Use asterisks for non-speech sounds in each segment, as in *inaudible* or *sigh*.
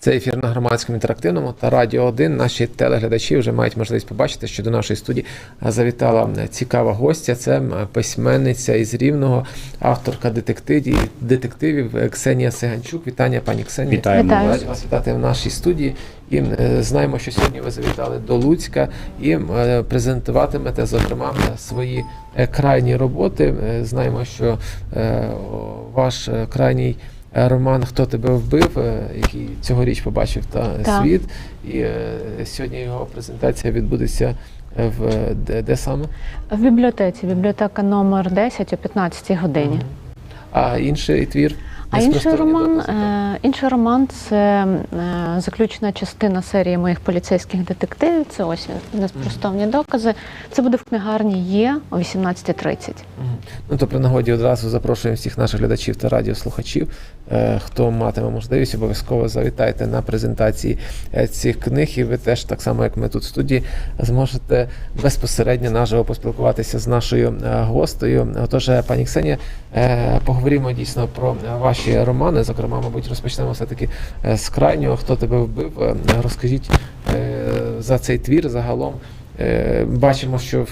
Це ефір на громадському інтерактивному та радіо 1. Наші телеглядачі вже мають можливість побачити, що до нашої студії завітала цікава гостя. Це письменниця із Рівного, авторка детективів, детективів Ксенія Сиганчук. Вітання, пані Ксенія. Вітаємо. Раді вас вітати в нашій студії. І знаємо, що сьогодні ви завітали до Луцька і презентуватимете, зокрема, свої крайні роботи. Е, Знаємо, що е, ваш крайній роман Хто тебе вбив, е, який цьогоріч побачив та Так. світ. І е, сьогодні його презентація відбудеться е, в е, де, де саме? В бібліотеці, бібліотека номер 10 о 15 годині. А інший твір. А інший роман, докази», так? е, інший роман це е, заключна частина серії моїх поліцейських детективів. Це ось він, неспростовні докази. Це буде в книгарні Є о 18.30. Мгм. Ну то при нагоді одразу запрошуємо всіх наших глядачів та радіослухачів. Е, Хто матиме можливість, обов'язково завітайте на презентації е, цих книг, і ви теж, так само як ми тут в студії, зможете безпосередньо наживо поспілкуватися з нашою е, гостею. Отож, е, пані Ксенія, е, поговоримо дійсно про е, ваші романи. Зокрема, мабуть, розпочнемо все-таки е, з крайнього. Хто тебе вбив? Е, Розкажіть е, за цей твір загалом. Бачимо, що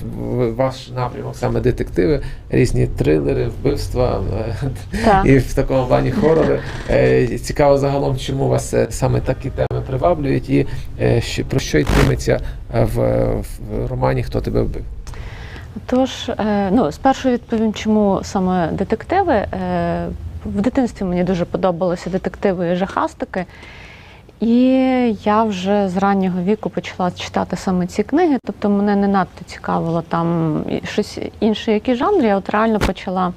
ваш напрямок саме детективи, різні трилери, вбивства Так. і в такому плані хорори. Цікаво загалом, чому вас саме такі теми приваблюють, і про що йтиметься в, романі Хто тебе вбив? Тож, ну, спершу відповім, чому саме детективи. В дитинстві мені дуже подобалися детективи і жахастики. І я вже з раннього віку почала читати саме ці книги. Тобто мене не надто цікавило там щось інше, які жанри. Я от реально почала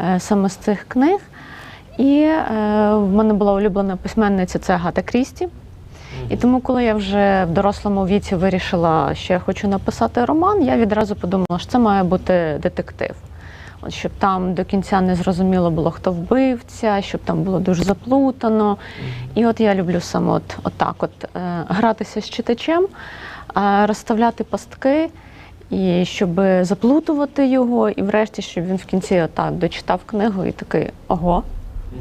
е, саме з цих книг. І е, в мене була улюблена письменниця це Агата Крісті. І тому, коли я вже в дорослому віці вирішила, що я хочу написати роман, я відразу подумала, що це має бути детектив. От щоб там до кінця не зрозуміло було, хто вбивця, щоб там було дуже заплутано. І от я люблю саме от, отак, от, е, гратися з читачем, е, розставляти пастки, і щоб заплутувати його, і врешті, щоб він в кінці отак дочитав книгу і такий ого.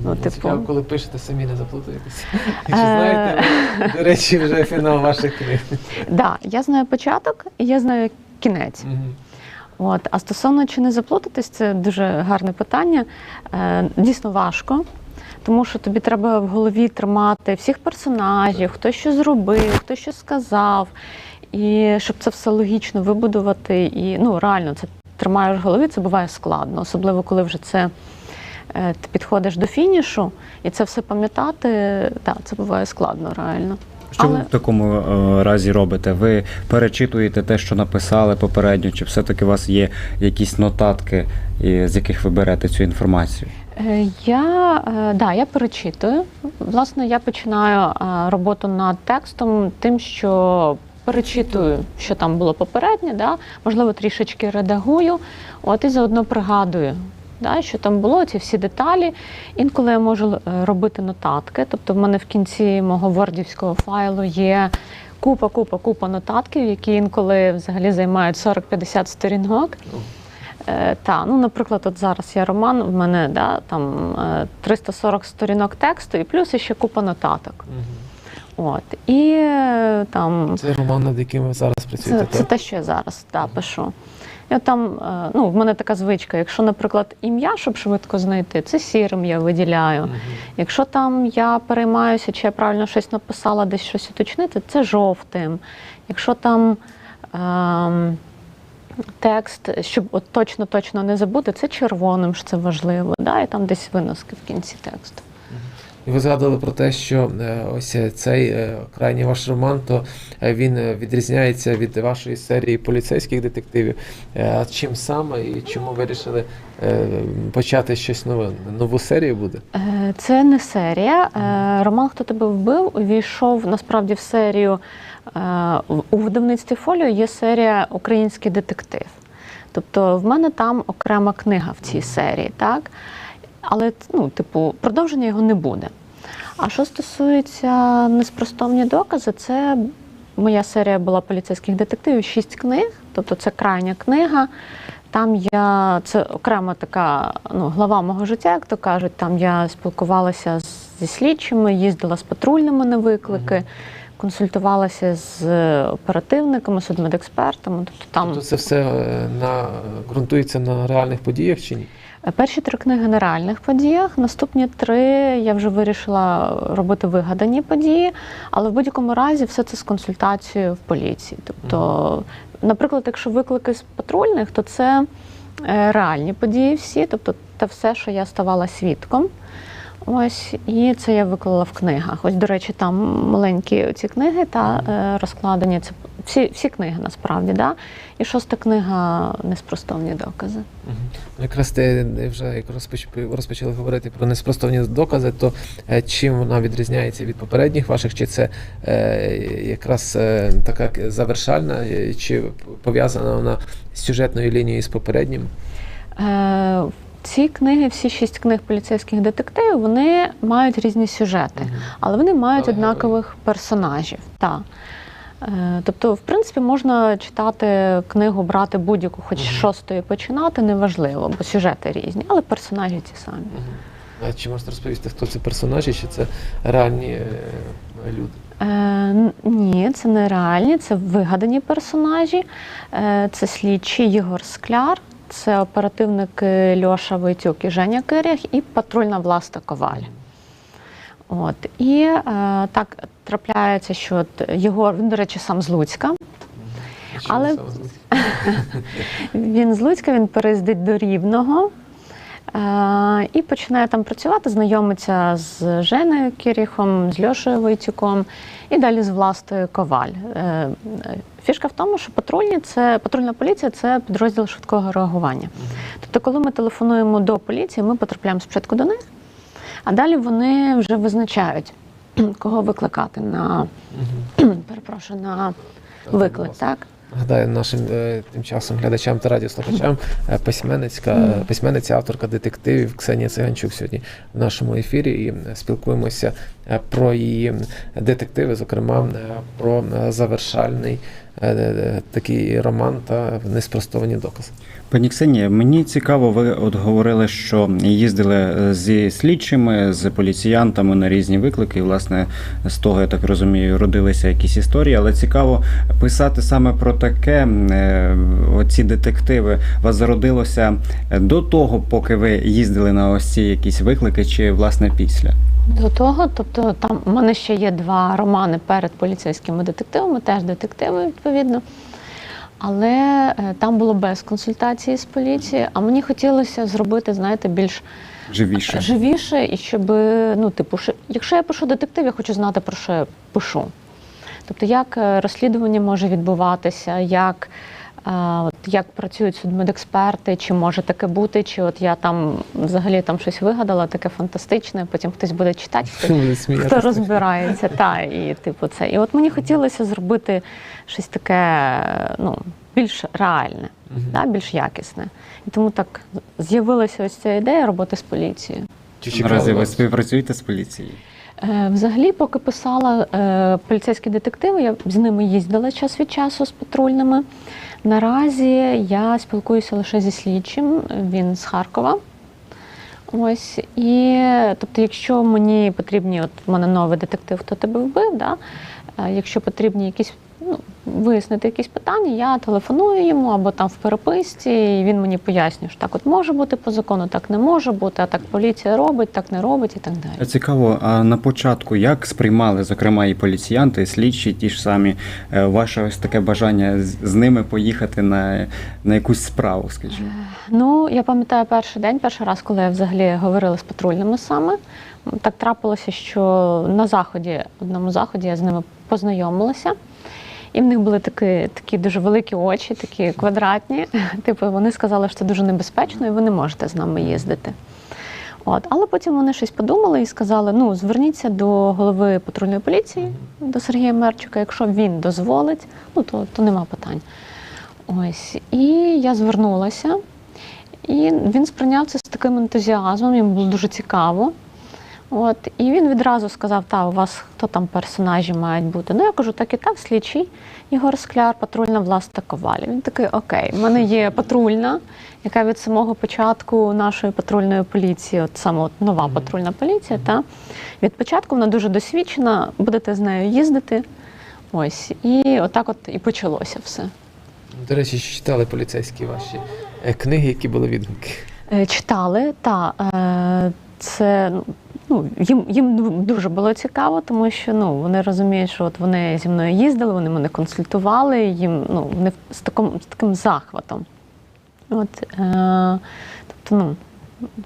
Ну, типу- Цікаво, коли пишете, самі не заплутуєтеся. *laughs* Чи Е. знаєте, до речі, вже фінал ваших книг? Да, я знаю початок і я знаю кінець. От, а стосовно чи не заплутатись, це дуже гарне питання. Е, дійсно важко, тому що тобі треба в голові тримати всіх персонажів, хто що зробив, хто що сказав. І щоб це все логічно вибудувати. І ну, реально це тримаєш в голові, це буває складно, особливо коли вже це. е, Ти підходиш до фінішу, і це все пам'ятати, так, це буває складно реально. Що ви в такому е, разі робите? Ви перечитуєте те, що написали попередньо, чи все-таки у вас є якісь нотатки, з яких ви берете цю інформацію? Е, Я, е, да, я перечитую. Власне, я починаю роботу над текстом тим, що перечитую, що там було попереднє, да? можливо, трішечки редагую, от і заодно пригадую. Да, що там було, ці всі деталі. Інколи я можу е, робити нотатки. Тобто, в мене в кінці мого вордівського файлу є купа, купа, купа нотатків, які інколи взагалі займають 40-50 сторінок. Е, та, ну, наприклад, от зараз є роман, в мене да, там е, 340 сторінок тексту і плюс ще купа нотаток. Мгм. От. І е, там Це роман, над яким ви зараз працюєте, це, це те, що я зараз да, пишу. От там, е, ну, в мене така звичка, якщо, наприклад, ім'я, щоб швидко знайти, це сірим я виділяю. Мгм. Якщо там я переймаюся, чи я правильно щось написала, десь щось уточнити, це жовтим. Якщо там ем, текст, щоб от точно-точно не забути, це червоним, що це важливо. Да? І там десь виноски в кінці тексту. І ви згадували про те, що е, ось цей е, крайній ваш роман, то е, він е, відрізняється від вашої серії поліцейських детективів. Е, А чим саме і чому вирішили е, почати щось нове? Нову серію буде? Е, Це не серія. Е, Роман Хто тебе вбив увійшов насправді в серію е, у видавництві фоліо є серія Український детектив. Тобто в мене там окрема книга в цій серії, так? Але ну, типу, продовження його не буде. А що стосується неспростовні докази, це моя серія була поліцейських детективів, шість книг, тобто це крайня книга. Там я це окрема така ну, глава мого життя, як то кажуть. Там я спілкувалася зі слідчими, їздила з патрульними на виклики, консультувалася з оперативниками, судмедекспертами. Тобто там Тобто це все е, на, ґрунтується на реальних подіях чи ні? Перші три книги на реальних подіях, наступні три я вже вирішила робити вигадані події, але в будь-якому разі все це з консультацією в поліції. Тобто, наприклад, якщо виклики з патрульних, то це е, реальні події всі, тобто те все, що я ставала свідком. Ось, і це я виклала в книгах. Ось, до речі, там маленькі ці книги та е, розкладені. Це всі, всі книги насправді, да? І шоста книга неспростовні докази. Ну, Якраз ти вже як розпоч- розпочали говорити про неспростовні докази, то е, чим вона відрізняється від попередніх ваших? Чи це е, якраз е, така завершальна, е, чи пов'язана вона з сюжетною лінією з попереднім? Е, ці книги, всі шість книг поліцейських детективів, вони мають різні сюжети, але вони мають Але однакових персонажів. Так. Е, Тобто, в принципі, можна читати книгу, брати будь-яку, хоч з шостої починати, неважливо, бо сюжети різні, але персонажі ті самі. А чи можете розповісти, хто це персонажі, чи це реальні е, люди? Е, ні, це не реальні, це вигадані персонажі. Е, це слідчий Єгор Скляр, це оперативники Льоша Войтюк і Женя Кирях, і патрульна Власта Коваль. От. І е, так трапляється, що Єгор, він, до речі, сам з Луцька. Але- *laughs* Він з Луцька, він переїздить до Рівного. І починає там працювати, знайомиться з Женою Кіріхом, з Льошею Войтюком і далі з Властою Коваль. Е, е, Фішка в тому, що патрульні це патрульна поліція це підрозділ швидкого реагування. Тобто, коли ми телефонуємо до поліції, ми потрапляємо спочатку до них, а далі вони вже визначають, *clears throat* кого викликати на *clears throat* перепрошую на виклик. Так Нагадаю нашим е, тим часом глядачам та радіослухачам е, письменницька, письменниця, авторка детективів Ксенія Циганчук сьогодні в нашому ефірі і е, спілкуємося про її детективи, зокрема про завершальний такий роман та неспростовані докази. Пані Ксенія, мені цікаво, ви от говорили, що їздили е, зі слідчими, з поліціянтами на різні виклики. І, власне, з того, я так розумію, родилися якісь історії, але цікаво писати саме про таке. е, Оці детективи. Вас зародилося до того, поки ви їздили на ось ці якісь виклики, чи власне після? До того, тобто там у мене ще є два романи перед поліцейськими детективами, теж детективи, відповідно. Але е, там було без консультації з поліцією, а мені хотілося зробити, знаєте, більш Живіше. живіше, і щоб, ну, типу, якщо я пишу детектив, я хочу знати, про що я пишу. Тобто, як е, розслідування може відбуватися, як, е, от, як працюють судмедексперти, чи може таке бути, чи от я там взагалі там щось вигадала, таке фантастичне, потім хтось буде читати, Буде *laughs* хто розбирається, та і типу це. І от мені хотілося зробити щось таке, ну, більш реальне, Мгм. да, більш якісне. І тому так з'явилася ось ця ідея роботи з поліцією. Чи Наразі ви співпрацюєте з поліцією? Е, Взагалі, поки писала е, поліцейські детективи, я з ними їздила час від часу з патрульними. Наразі я спілкуюся лише зі слідчим, він з Харкова. Ось і тобто, якщо мені потрібні, от в мене новий детектив, хто тебе вбив, да? е, якщо потрібні якісь ну, вияснити якісь питання, я телефоную йому або там в переписці, і він мені пояснює, що так от може бути по закону, так не може бути, а так поліція робить, так не робить і так далі. Цікаво, а на початку як сприймали, зокрема, і поліціянти, і слідчі, ті ж самі, е, ваше ось таке бажання з, з ними поїхати на, на якусь справу, скажімо? Ну, я пам'ятаю перший день, перший раз, коли я взагалі говорила з патрульними саме. Так трапилося, що на заході, одному заході я з ними познайомилася. І в них були такі, такі дуже великі очі, такі квадратні. *laughs* Типу, вони сказали, що це дуже небезпечно, і ви не можете з нами їздити. От. Але потім вони щось подумали і сказали: ну, зверніться до голови патрульної поліції, до Сергія Мерчука, якщо він дозволить, ну то, то нема питань. Ось. І я звернулася, і він сприйняв це з таким ентузіазмом, йому було дуже цікаво. От, і він відразу сказав: та, у вас хто там персонажі мають бути. Ну, я кажу, так і так, слідчий Ігор Скляр, патрульна власна Коваль. Він такий, окей, в мене є патрульна, яка від самого початку нашої патрульної поліції, от саме от нова патрульна поліція, та від початку вона дуже досвідчена, будете з нею їздити. Ось, і отак от і почалося все. До речі, читали поліцейські ваші е, книги, які були відгуки? Е, Читали, та е, це ну, їм, їм дуже було цікаво, тому що ну, вони розуміють, що от вони зі мною їздили, вони мене консультували, їм ну, вони з, таким, з таким захватом. От, е, тобто, ну,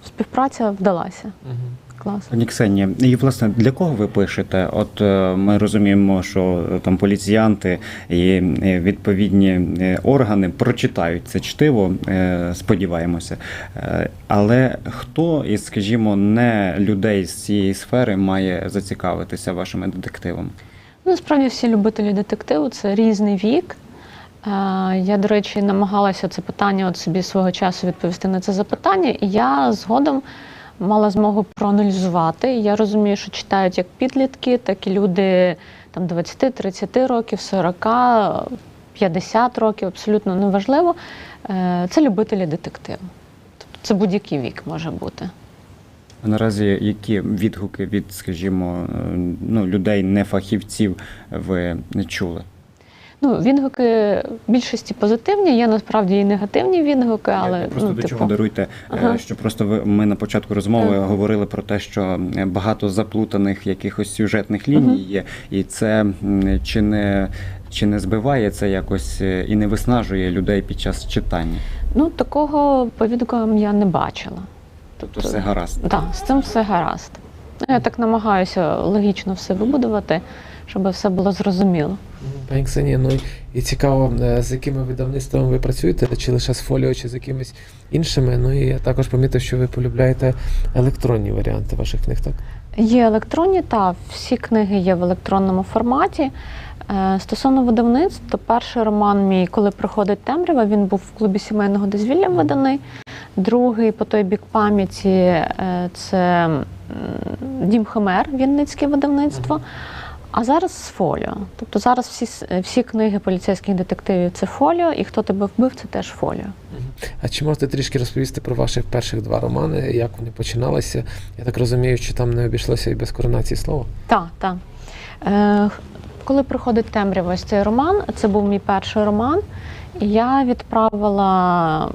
співпраця вдалася. Клас. Пані Ксенія, і власне для кого ви пишете? От е, ми розуміємо, що е, там поліціянти і е, відповідні органи прочитають це чтиво, сподіваємося. Але хто із, скажімо, не людей з цієї сфери має зацікавитися вашими детективами? Ну, Насправді всі любителі детективу це різний вік. Я, до речі, намагалася це питання от собі свого часу відповісти на це запитання, і я згодом мала змогу проаналізувати. Я розумію, що читають як підлітки, так і люди там 20-30 років, 40, 50 років, абсолютно неважливо. Е, Це любителі детективу. Тобто це будь-який вік може бути. А Наразі які відгуки від, скажімо, е, ну, людей, не фахівців, ви чули? Ну, відгуки в більшості позитивні, є насправді і негативні відгуки, але Я просто ну, до типу, чого даруйте, е, Ага. що просто ви ми на початку розмови Так. говорили про те, що багато заплутаних якихось сюжетних ліній є, і це чи не чи не збиває це якось е, і не виснажує людей під час читання? Ну, такого по відгукам я не бачила. Тобто все гаразд. Так, з цим все гаразд. Я так намагаюся логічно все вибудувати, щоб все було зрозуміло. Пані Ксенія, ну і цікаво, е, з якими видавництвами ви працюєте, чи лише з фоліо, чи з якимись іншими. Ну і я також помітив, що ви полюбляєте електронні варіанти ваших книг, так? Є електронні, та всі книги є в електронному форматі. Е, Стосовно видавництв, то перший роман мій, коли приходить темрява, він був в клубі сімейного дозвілля виданий. Другий по той бік пам'яті е, це Дім Химер, Вінницьке видавництво. А зараз з фоліо. Тобто зараз всі, всі книги поліцейських детективів це фоліо, і хто тебе вбив, це теж фоліо. А чи можете трішки розповісти про ваших перших два романи, як вони починалися? Я так розумію, що там не обійшлося і без коронації слова. Так, так. Е, коли приходить темрява, ось цей роман, це був мій перший роман. Я відправила,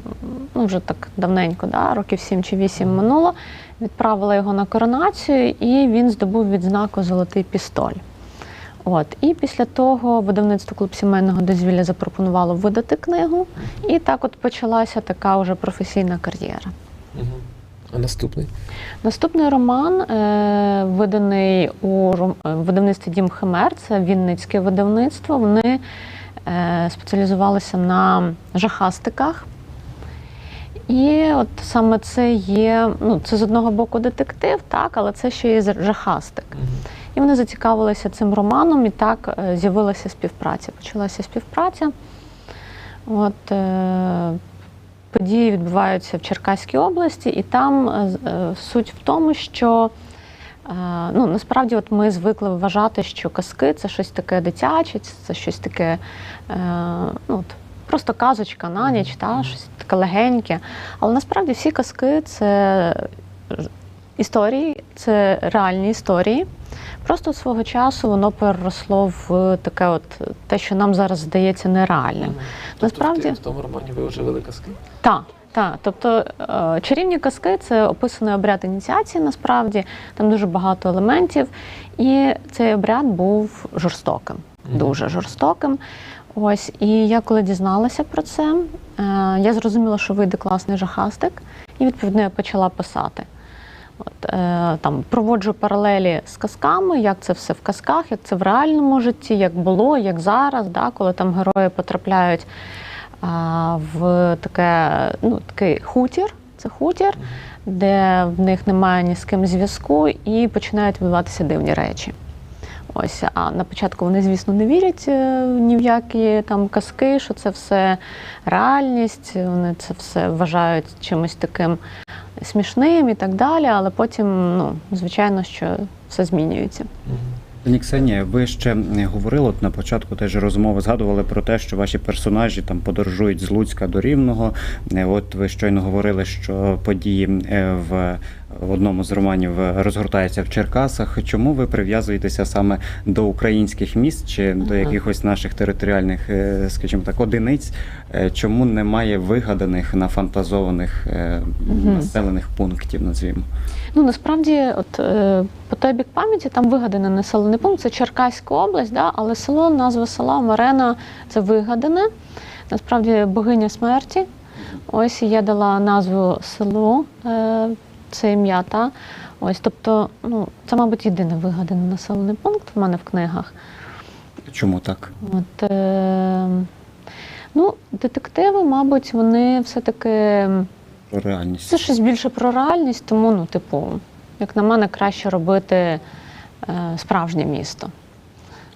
ну вже так давненько, да, років 7 чи 8 минуло, відправила його на коронацію, і він здобув відзнаку Золотий пістоль. От. І після того видавництво клуб сімейного дозвілля запропонувало видати книгу, і так от почалася така вже професійна кар'єра. А наступний? Наступний роман е, виданий у е, видавництві Дім Химер, це Вінницьке видавництво. Вони е, спеціалізувалися на жахастиках. І от саме це є, ну, це з одного боку детектив, так, але це ще є жахастик. І вони зацікавилися цим романом, і так е, з'явилася співпраця. Почалася співпраця. От, е, події відбуваються в Черкаській області, і там е, суть в тому, що ну, насправді от ми звикли вважати, що казки це щось таке дитяче, це щось таке, ну, от, просто казочка на ніч, та, щось таке легеньке. Але насправді всі казки це історії, це реальні історії. Просто свого часу воно переросло в таке, от те, що нам зараз здається нереальним. Насправді- Тобто в, в тому романі ви вже вели казки? Так, так. Тобто е, чарівні казки це описаний обряд ініціації, насправді там дуже багато елементів. І цей обряд був жорстоким, дуже жорстоким. Ось, і я коли дізналася про це, е, я зрозуміла, що вийде класний жахастик, і відповідно я почала писати. От, е, там проводжу паралелі з казками, як це все в казках, як це в реальному житті, як було, як зараз, да, коли там герої потрапляють а, в таке, ну, такий хутір. Це хутір, де в них немає ні з ким зв'язку, і починають відбуватися дивні речі. Ось, а на початку вони, звісно, не вірять е, ні в які там казки, що це все реальність, вони це все вважають чимось таким смішним і так далі. Але потім, ну, звичайно, що все змінюється. Пані Ксенія, ви ще говорили от на початку теж розмови, згадували про те, що ваші персонажі там подорожують з Луцька до Рівного. Е, От ви щойно говорили, що події е, в одному з романів е, розгортаються в Черкасах. Чому ви прив'язуєтеся саме до українських міст чи до якихось наших територіальних, скажімо так, одиниць? Чому немає вигаданих нафантазованих е, населених пунктів? Назвімо? Ну насправді, от е, по той бік пам'яті там вигаданий населений пункт, це Черкаська область, да, але село, назва села Марена це вигадане. Насправді богиня смерті. Ось я дала назву селу, е, це ім'я. Та. Ось, тобто, ну, це, мабуть, єдиний вигаданий населений пункт в мене в книгах. Чому так? От, е, ну, детективи, мабуть, вони все-таки. Про реальність. Це щось більше про реальність, тому, ну, типу, як на мене, краще робити е, справжнє місто.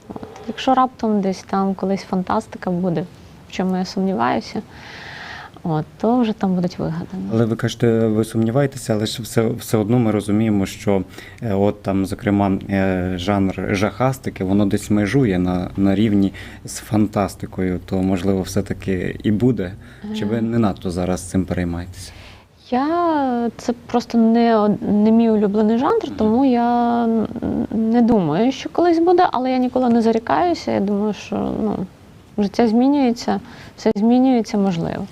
От. Якщо раптом десь там колись фантастика буде, в чому я сумніваюся, от, то вже там будуть вигадані. Але ви кажете, ви сумніваєтеся, але ж все, все одно ми розуміємо, що е, от там, зокрема, е, жанр жахастики, воно десь межує на, на рівні з фантастикою, то можливо, все-таки і буде. Чи ви не надто зараз цим переймаєтеся? Я це просто не, не мій улюблений жанр, тому я не думаю, що колись буде, але я ніколи не зарікаюся. Я думаю, що ну, життя змінюється, все змінюється, можливо.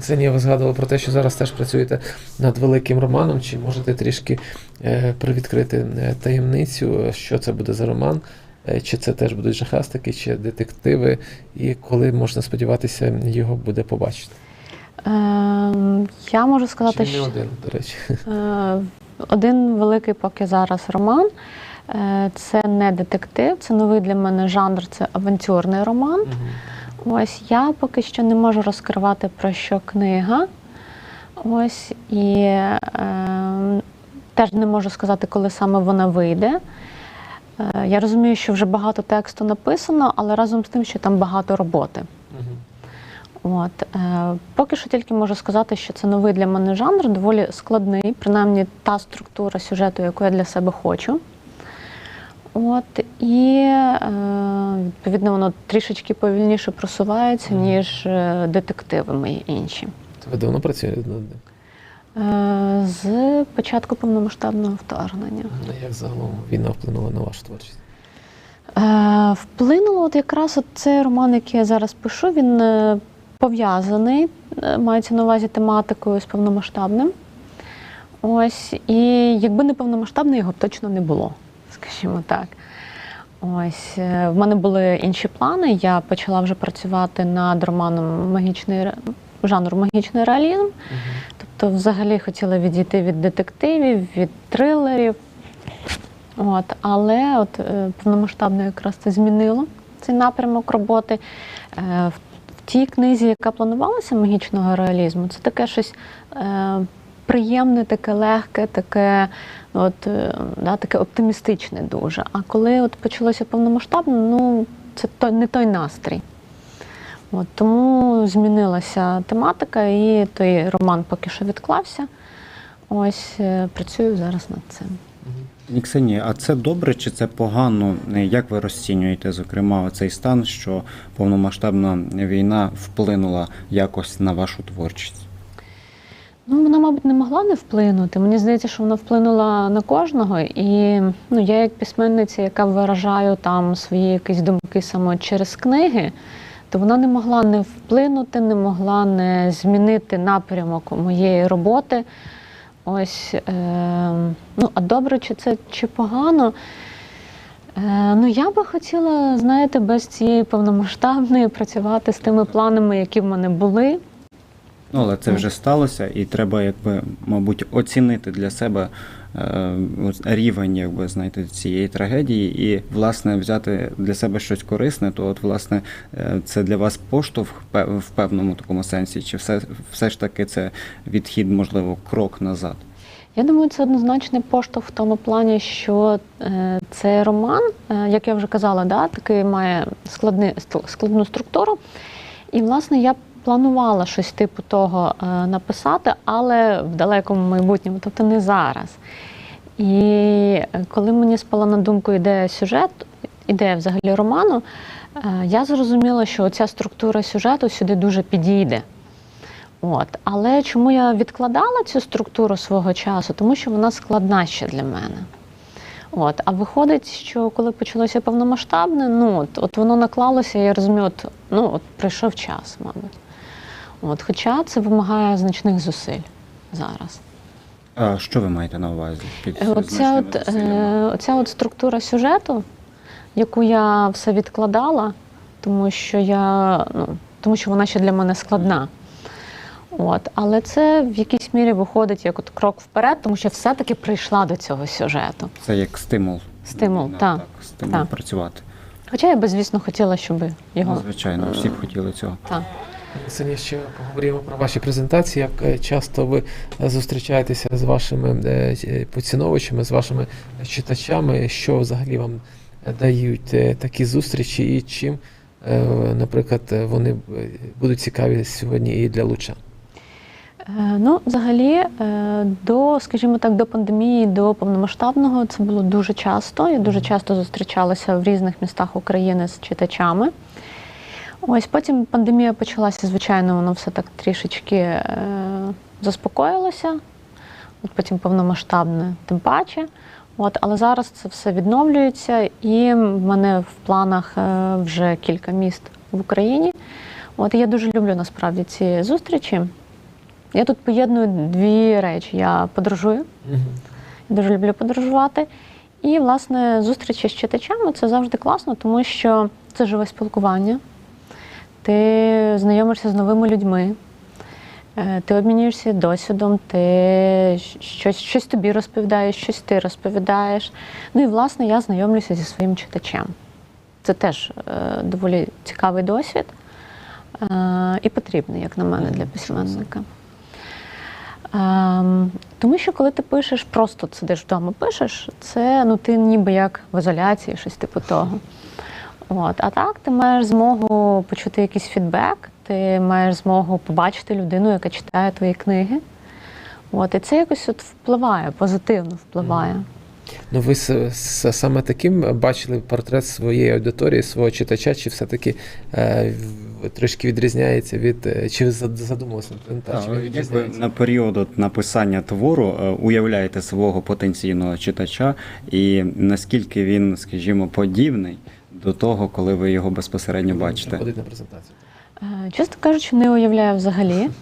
Ксенія, ви згадували про те, що зараз теж працюєте над великим романом. Чи можете трішки е, привідкрити е, таємницю, що це буде за роман? Е, Чи це теж будуть жахастики, чи детективи, і коли можна сподіватися, його буде побачити? Ем, я можу сказати, Чи не що один, до речі. е, один великий поки зараз роман. Е, Це не детектив, це новий для мене жанр, це авантюрний роман. Ось я поки що не можу розкривати про що книга. Ось і е, теж не можу сказати, коли саме вона вийде. Е, я розумію, що вже багато тексту написано, але разом з тим, що там багато роботи. От е, поки що тільки можу сказати, що це новий для мене жанр, доволі складний, принаймні та структура сюжету, яку я для себе хочу. От і е, відповідно воно трішечки повільніше просувається, ніж е, детективи мої інші. Ви давно працюєте над ним? Е, з початку повномасштабного вторгнення. Ну, Як загалом війна вплинула на вашу творчість? Е, вплинуло от якраз от цей роман, який я зараз пишу, він е, пов'язаний, е, мається на увазі тематикою з повномасштабним. Ось, і якби не повномасштабний, його б точно не було, скажімо так. Ось, е, в мене були інші плани. Я почала вже працювати над романом магічний жанру магічний реалізм. Тобто, взагалі хотіла відійти від детективів, від трилерів. От, але от е, повномасштабно якраз це змінило цей напрямок роботи. Тій книзі, яка планувалася магічного реалізму, це таке щось е, приємне, таке легке, таке, от, е, да, таке оптимістичне дуже. А коли от почалося повномасштабно, ну це той, не той настрій. От, тому змінилася тематика, і той роман поки що відклався. Ось е, працюю зараз над цим. Пані Ксенія, а це добре чи це погано? Як ви розцінюєте, зокрема, цей стан, що повномасштабна війна вплинула якось на вашу творчість? Ну, вона, мабуть, не могла не вплинути. Мені здається, що вона вплинула на кожного. І ну, я, як письменниця, яка виражаю там свої якісь думки саме через книги, то вона не могла не вплинути, не могла не змінити напрямок моєї роботи. Ось, е, ну, а добре, чи це чи погано. Е, ну, я би хотіла, знаєте, без цієї повномасштабної працювати з тими планами, які в мене були. Ну, але це вже сталося, і треба, якби, мабуть, оцінити для себе е, рівень, якби, знаєте, цієї трагедії, і, власне, взяти для себе щось корисне, то, от, власне, е, це для вас поштовх в певному такому сенсі, чи все, все ж таки це відхід, можливо, крок назад? Я думаю, це однозначний поштовх в тому плані, що е, цей роман, е, як я вже казала, да, такий має складни, ст- складну структуру. І, власне, я планувала щось типу того е, написати, але в далекому майбутньому, тобто не зараз. І коли мені спала на думку ідея сюжет, ідея взагалі роману, е, я зрозуміла, що ця структура сюжету сюди дуже підійде. От. Але чому я відкладала цю структуру свого часу? Тому що вона складна ще для мене. От. А виходить, що коли почалося повномасштабне, ну от, от воно наклалося, я розумію, от, ну, от прийшов час, мабуть. От. Хоча це вимагає значних зусиль зараз. А що ви маєте на увазі? Під Е, Оця от, е, оця от структура сюжету, яку я все відкладала, тому що я ну, тому що вона ще для мене складна. От, але це в якійсь мірі виходить як от крок вперед, тому що все-таки прийшла до цього сюжету. Це як стимул. Стимул, Ну, так. стимул Так. працювати. Хоча я би, звісно, хотіла, щоб його. Ну, звичайно, всі б хотіли цього. Так. Сьогодні ще поговоримо про ваші презентації. Як е, часто ви е, зустрічаєтеся з вашими е, е, з вашими читачами, що взагалі вам дають такі зустрічі, і чим, наприклад, вони будуть цікаві сьогодні і для лучан? Е, Ну, взагалі, до, скажімо так, до пандемії, до повномасштабного це було дуже часто. Я дуже часто зустрічалася в різних містах України з читачами. Ось потім пандемія почалася, звичайно, воно все так трішечки е, заспокоїлося. От потім повномасштабне, тим паче. От, але зараз це все відновлюється, і в мене в планах е, вже кілька міст в Україні. От я дуже люблю насправді ці зустрічі. Я тут поєдную дві речі. Я подорожую, я дуже люблю подорожувати. І, власне, зустрічі з читачами це завжди класно, тому що це живе спілкування. Ти знайомишся з новими людьми, е, ти обмінюєшся досвідом, ти щось, щось тобі розповідаєш, щось ти розповідаєш. Ну і, власне, я знайомлюся зі своїм читачем. Це теж е, доволі цікавий досвід е, і потрібний, як на мене, для письменника. Ем, тому що коли ти пишеш, просто сидиш вдома, пишеш, це ну ти ніби як в ізоляції, щось типу того. От, а так ти маєш змогу почути якийсь фідбек, ти маєш змогу побачити людину, яка читає твої книги. От, і це якось от впливає, позитивно впливає. Ну, ви саме таким бачили портрет своєї аудиторії, свого читача, чи все-таки е, трішки відрізняється від. е, Чи ви задумувалися якби на період от написання твору е, уявляєте свого потенційного читача і наскільки він, скажімо, подібний до того, коли ви його безпосередньо бачите. Приходить на презентацію. Е, Чесно кажучи, не уявляю взагалі. *laughs*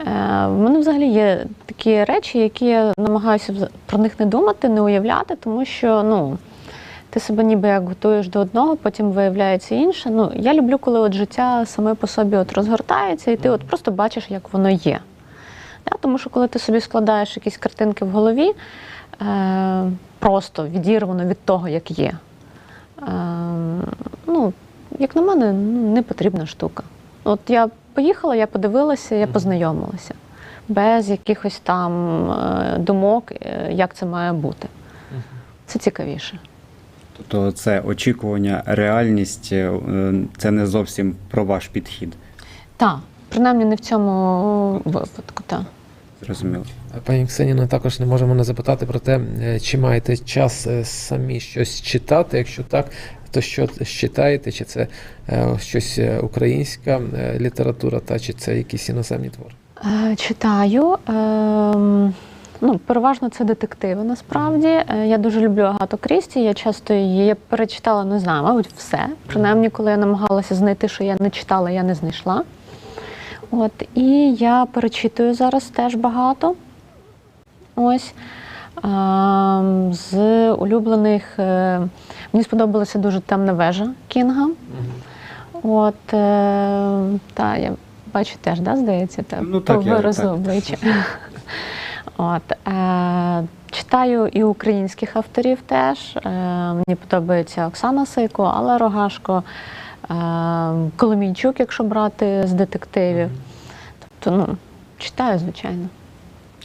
Е, В мене взагалі є такі речі, які я намагаюся про них не думати, не уявляти, тому що ну, ти себе ніби як готуєш до одного, потім виявляється інше. Ну, я люблю, коли от життя саме по собі от розгортається, і ти от просто бачиш, як воно є. Да? Тому що коли ти собі складаєш якісь картинки в голові, е, просто відірвано від того, як є. Е, ну, як на мене, ну, не потрібна штука. От я поїхала, я подивилася, я познайомилася. Без якихось там е, думок, е, як це має бути. Це цікавіше. Тобто це очікування, реальність це не зовсім про ваш підхід. Так, принаймні не в цьому випадку, так. Зрозуміло. Пані Ксеніно, також не можемо не запитати про те, е, чи маєте час е, самі щось читати. Якщо так, то що читаєте? Чи це е, щось е, українська е, література, та чи це якісь іноземні твори? Е, Читаю. Ем, ну, переважно це детективи насправді. Е, Я дуже люблю Агату Крісті. Я часто її я перечитала, не знаю, мабуть, все. Принаймні, коли я намагалася знайти, що я не читала, я не знайшла. От, і я перечитую зараз теж багато. Ось. З улюблених е, мені сподобалася дуже темна вежа Кінга. От, е, та, я бачу теж, да, здається, та, Ну, я- обличчя. *laughs* От, е, читаю і українських авторів теж. Е, мені подобається Оксана Сейко, Алла Рогашко, Коломійчук, якщо брати з детективів. Тобто, ну, читаю, звичайно.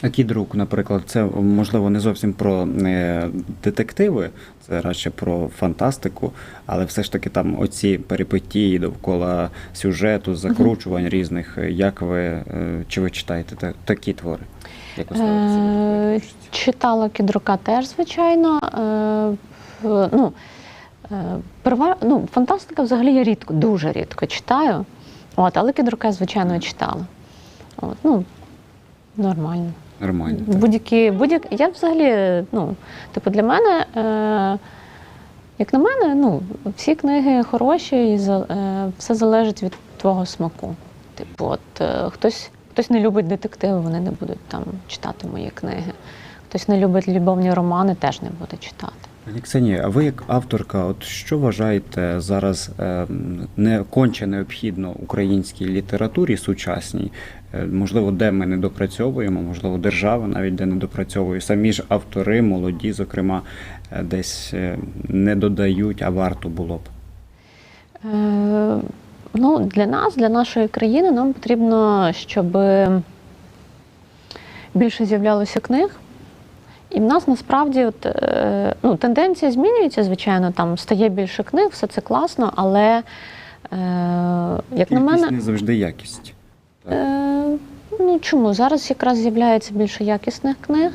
А кідрук, наприклад, це можливо не зовсім про е, детективи, це радше про фантастику, але все ж таки там оці перипетії довкола сюжету, закручувань різних. Як ви е, чи ви читаєте такі твори? Як ви Е, читала кідрука теж, звичайно. Е, ну, е, ну, фантастика взагалі я рідко, дуже рідко читаю. От, але кідрука, звичайно, читала. От, ну, нормально. Нормально. Будь-які, будь-як, я взагалі, ну, типу, для мене, е, як на мене, ну, всі книги хороші, і за- е, все залежить від твого смаку. Типу, от е, хтось, хтось не любить детективи, вони не будуть там читати мої книги. Хтось не любить любовні романи, теж не буде читати. Ксенія, а ви як авторка, от що вважаєте зараз е, не конче необхідно українській літературі сучасній? Е, можливо, де ми не допрацьовуємо, можливо, держава навіть де не допрацьовує. Самі ж автори, молоді, зокрема, е, десь не додають, а варто було б. Е, ну, для нас, для нашої країни, нам потрібно, щоб більше з'являлося книг. І в нас насправді от, е, ну, тенденція змінюється, звичайно, там стає більше книг, все це класно, але е, як на мене, не завжди якість. Так. Е, ну чому? Зараз якраз з'являється більше якісних книг,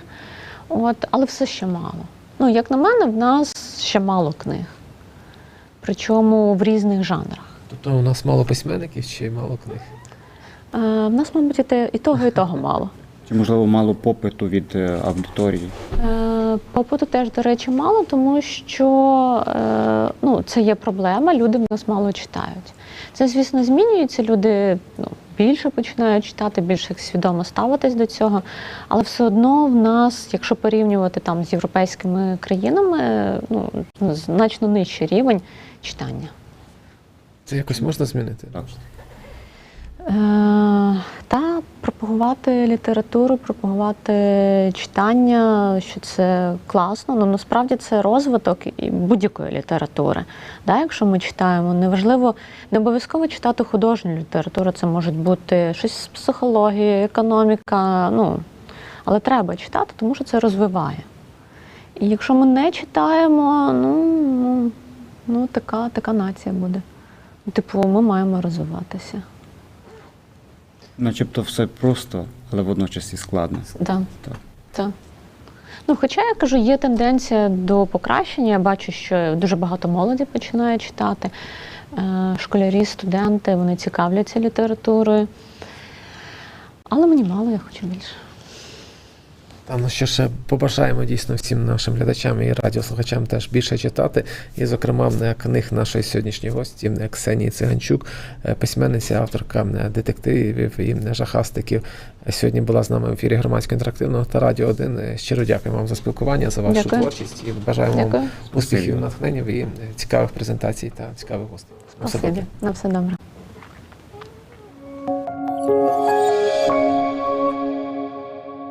от, але все ще мало. Ну, як на мене, в нас ще мало книг. Причому в різних жанрах. Тобто у нас мало письменників чи мало книг? Е, в нас, мабуть, і, те- і того, і того мало. Чи можливо мало попиту від е, аудиторії? Е, Попиту теж, до речі, мало, тому що е, ну, це є проблема, люди в нас мало читають. Це, звісно, змінюється. Люди ну, більше починають читати, більше свідомо ставитись до цього. Але все одно в нас, якщо порівнювати там з європейськими країнами, ну, значно нижчий рівень читання. Це якось можна змінити? Так. Е, та пропагувати літературу, пропагувати читання, що це класно. Ну насправді це розвиток будь-якої літератури. Да, якщо ми читаємо, неважливо, не обов'язково читати художню літературу, це може бути щось з психології, економіка. Ну, але треба читати, тому що це розвиває. І якщо ми не читаємо, ну, ну, ну така, така нація буде. Типу, ми маємо розвиватися. Начебто все просто, але водночас і складно. Да. Так. Так. Ну, хоча я кажу, є тенденція до покращення. Я бачу, що дуже багато молоді починає читати. Е, Школярі, студенти, вони цікавляться літературою. Але мені мало, я хочу більше. Та ну що ще побажаємо дійсно всім нашим глядачам і радіослухачам теж більше читати. І, зокрема, в книг нашої сьогоднішньої гості, Ксенії Циганчук, е, письменниця, авторка е, детективів і е, жахастиків. Сьогодні була з нами в ефірі громадського інтерактивного та радіо 1. Щиро дякую вам за спілкування, за вашу дякую. творчість і бажаємо вам успіхів, натхненням і цікавих презентацій та цікавих гостей. На все добре.